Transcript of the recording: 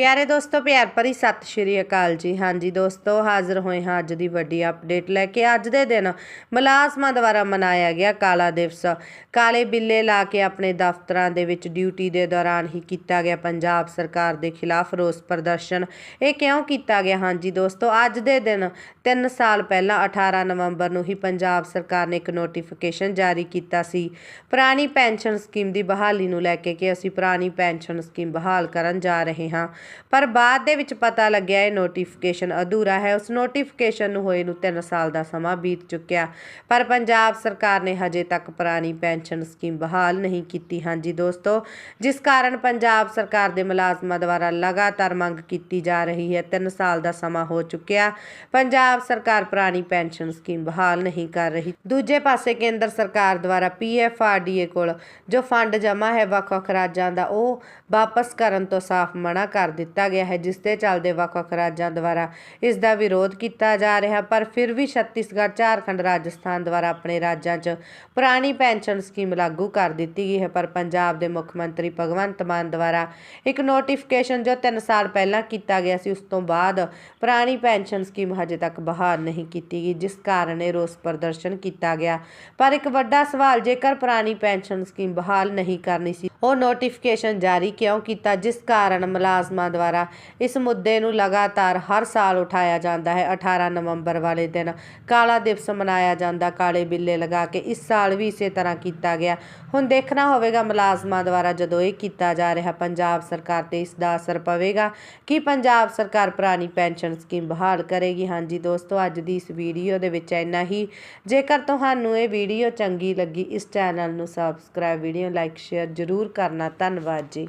ਪਿਆਰੇ ਦੋਸਤੋ, ਪਿਆਰ ਭਰੀ ਸਤਿ ਸ਼੍ਰੀ ਅਕਾਲ ਜੀ। ਹਾਂਜੀ ਦੋਸਤੋ, ਹਾਜ਼ਰ ਹੋਏ ਹਾਂ ਅੱਜ ਦੀ ਵੱਡੀ ਅਪਡੇਟ ਲੈ ਕੇ। ਅੱਜ ਦੇ ਦਿਨ ਮੁਲਾਜ਼ਮਾਂ ਦੁਆਰਾ ਮਨਾਇਆ ਗਿਆ ਕਾਲਾ ਦਿਵਸ। ਕਾਲੇ ਬਿੱਲੇ ਲਾ ਕੇ ਆਪਣੇ ਦਫ਼ਤਰਾਂ ਦੇ ਵਿੱਚ ਡਿਊਟੀ ਦੇ ਦੌਰਾਨ ਹੀ ਕੀਤਾ ਗਿਆ ਪੰਜਾਬ ਸਰਕਾਰ ਦੇ ਖਿਲਾਫ ਰੋਸ ਪ੍ਰਦਰਸ਼ਨ। ਇਹ ਕਿਉਂ ਕੀਤਾ ਗਿਆ? ਹਾਂਜੀ ਦੋਸਤੋ, ਅੱਜ ਦੇ ਦਿਨ 3 ਸਾਲ ਪਹਿਲਾਂ 18 ਨਵੰਬਰ ਨੂੰ ਹੀ ਪੰਜਾਬ ਸਰਕਾਰ ਨੇ ਇੱਕ ਨੋਟੀਫਿਕੇਸ਼ਨ ਜਾਰੀ ਕੀਤਾ ਸੀ। ਪੁਰਾਣੀ ਪੈਨਸ਼ਨ ਸਕੀਮ ਦੀ ਬਹਾਲੀ ਨੂੰ ਲੈ ਕੇ ਕਿ ਅਸੀਂ ਪੁਰਾਣੀ ਪੈਨਸ਼ਨ ਸਕੀਮ ਬਹਾਲ ਕਰਨ ਜਾ ਰਹੇ ਹਾਂ। ਪਰ ਬਾਅਦ ਦੇ ਵਿੱਚ ਪਤਾ ਲੱਗਿਆ ਇਹ ਨੋਟੀਫਿਕੇਸ਼ਨ ਅਧੂਰਾ ਹੈ। ਉਸ ਨੋਟੀਫਿਕੇਸ਼ਨ ਨੂੰ ਹੋਏ ਨੂੰ 3 ਸਾਲ ਦਾ ਸਮਾਂ ਬੀਤ ਚੁੱਕਿਆ। ਪਰ ਪੰਜਾਬ ਸਰਕਾਰ ਨੇ ਹਜੇ ਤੱਕ ਪੁਰਾਣੀ ਪੈਨਸ਼ਨ ਸਕੀਮ ਬਹਾਲ ਨਹੀਂ ਕੀਤੀ। ਹਾਂਜੀ ਦੋਸਤੋ, ਜਿਸ ਕਾਰਨ ਪੰਜਾਬ ਸਰਕਾਰ ਦੇ ਮੁਲਾਜ਼ਮਾਂ ਦੁਆਰਾ ਲਗਾਤਾਰ ਮੰਗ ਕੀਤੀ ਜਾ ਰਹੀ ਹੈ 3 ਸਾਲ ਦਾ ਸਮਾਂ ਹੋ ਚੁੱਕਿਆ। ਪੰਜਾਬ ਸਰਕਾਰ ਪੁਰਾਣੀ ਪੈਨਸ਼ਨ ਸਕੀਮ ਬਹਾਲ ਨਹੀਂ ਕਰ ਰਹੀ। ਦੂਜੇ ਪਾਸੇ ਕੇਂਦਰ ਸਰਕਾਰ ਦੁਆਰਾ ਪੀਐਫਆਰਡੀਏ ਕੋਲ ਜੋ ਫੰਡ ਜਮ੍ਹਾਂ ਹੈ ਵੱਖ-ਵੱਖ ਰਾਜਾਂ ਦਾ, ਉਹ ਵਾਪਸ ਕਰਨ ਤੋਂ ਸਾਫ਼ ਮਨਾ ਕਰ ਦਿੱਤਾ ਗਿਆ ਹੈ, ਜਿਸ ਦੇ ਚੱਲਦੇ ਵੱਖ-ਵੱਖ ਰਾਜਾਂ ਦੁਆਰਾ ਇਸ ਦਾ ਵਿਰੋਧ ਕੀਤਾ ਜਾ ਰਿਹਾ। ਪਰ ਫਿਰ ਵੀ ਛੱਤੀਸਗੜ੍ਹ, ਝਾਰਖੰਡ, ਰਾਜਸਥਾਨ ਦੁਆਰਾ ਆਪਣੇ ਰਾਜਾਂ 'ਚ ਪੁਰਾਣੀ ਪੈਨਸ਼ਨ ਸਕੀਮ ਲਾਗੂ ਕਰ ਦਿੱਤੀ ਗਈ ਹੈ। ਪਰ ਪੰਜਾਬ ਦੇ ਮੁੱਖ ਮੰਤਰੀ ਭਗਵੰਤ ਮਾਨ ਦੁਆਰਾ ਇੱਕ ਨੋਟੀਫਿਕੇਸ਼ਨ ਜੋ 3 ਸਾਲ ਪਹਿਲਾਂ ਕੀਤਾ ਗਿਆ ਸੀ, ਉਸ ਤੋਂ ਬਾਅਦ ਪੁਰਾਣੀ ਪੈਨਸ਼ਨ ਸਕੀਮ ਹਜੇ ਤੱਕ ਬਹਾਲ ਨਹੀਂ ਕੀਤੀ ਗਈ, ਜਿਸ ਕਾਰਨ ਇਹ ਰੋਸ ਪ੍ਰਦਰਸ਼ਨ ਕੀਤਾ ਗਿਆ। ਪਰ ਇੱਕ ਵੱਡਾ ਸਵਾਲ, ਜੇਕਰ ਪੁਰਾਣੀ ਪੈਨਸ਼ਨ ਸਕੀਮ ਬਹਾਲ ਨਹੀਂ ਕਰਨੀ ਸੀ, ਉਹ ਨੋਟੀਫਿਕੇਸ਼ਨ ਜਾਰੀ ਕਿਉਂ ਕੀਤਾ? ਜਿਸ ਕਾਰਨ ਮੁਲਾਜ਼ਮ ਦੁਆਰਾ ਇਸ ਮੁੱਦੇ ਨੂੰ ਲਗਾਤਾਰ ਹਰ ਸਾਲ ਉਠਾਇਆ ਜਾਂਦਾ ਹੈ। 18 ਨਵੰਬਰ ਵਾਲੇ ਦਿਨ ਕਾਲਾ ਦਿਵਸ ਮਨਾਇਆ ਜਾਂਦਾ। ਕਾਲੇ ਬਿੱਲੇ ਲਗਾ ਕੇ ਇਸ ਸਾਲ ਵੀ ਇਸੇ ਤਰ੍ਹਾਂ ਕੀਤਾ ਗਿਆ। ਹੁਣ ਦੇਖਣਾ ਹੋਵੇਗਾ ਮੁਲਾਜ਼ਮਾਂ ਦੁਆਰਾ ਜਦੋਂ ਇਹ ਕੀਤਾ ਜਾ ਰਿਹਾ। ਪੰਜਾਬ ਸਰਕਾਰ ਤੇ ਇਸ ਦਾ ਅਸਰ ਪਵੇਗਾ ਕਿ ਪੰਜਾਬ ਸਰਕਾਰ ਪੁਰਾਣੀ ਪੈਨਸ਼ਨ ਸਕੀਮ ਬਹਾਲ ਕਰੇਗੀ। ਹਾਂਜੀ ਦੋਸਤੋ, ਅੱਜ ਦੀ ਇਸ ਵੀਡੀਓ ਦੇ ਵਿੱਚ ਇੰਨਾ ਹੀ। ਜੇਕਰ ਤੁਹਾਨੂੰ ਇਹ ਵੀਡੀਓ ਚੰਗੀ ਲੱਗੀ, ਇਸ ਚੈਨਲ ਨੂੰ ਸਬਸਕ੍ਰਾਈਬ ਵੀਡੀਓ ਲਾਈਕ ਸ਼ੇਅਰ ਜ਼ਰੂਰ ਕਰਨਾ। ਧੰਨਵਾਦ ਜੀ।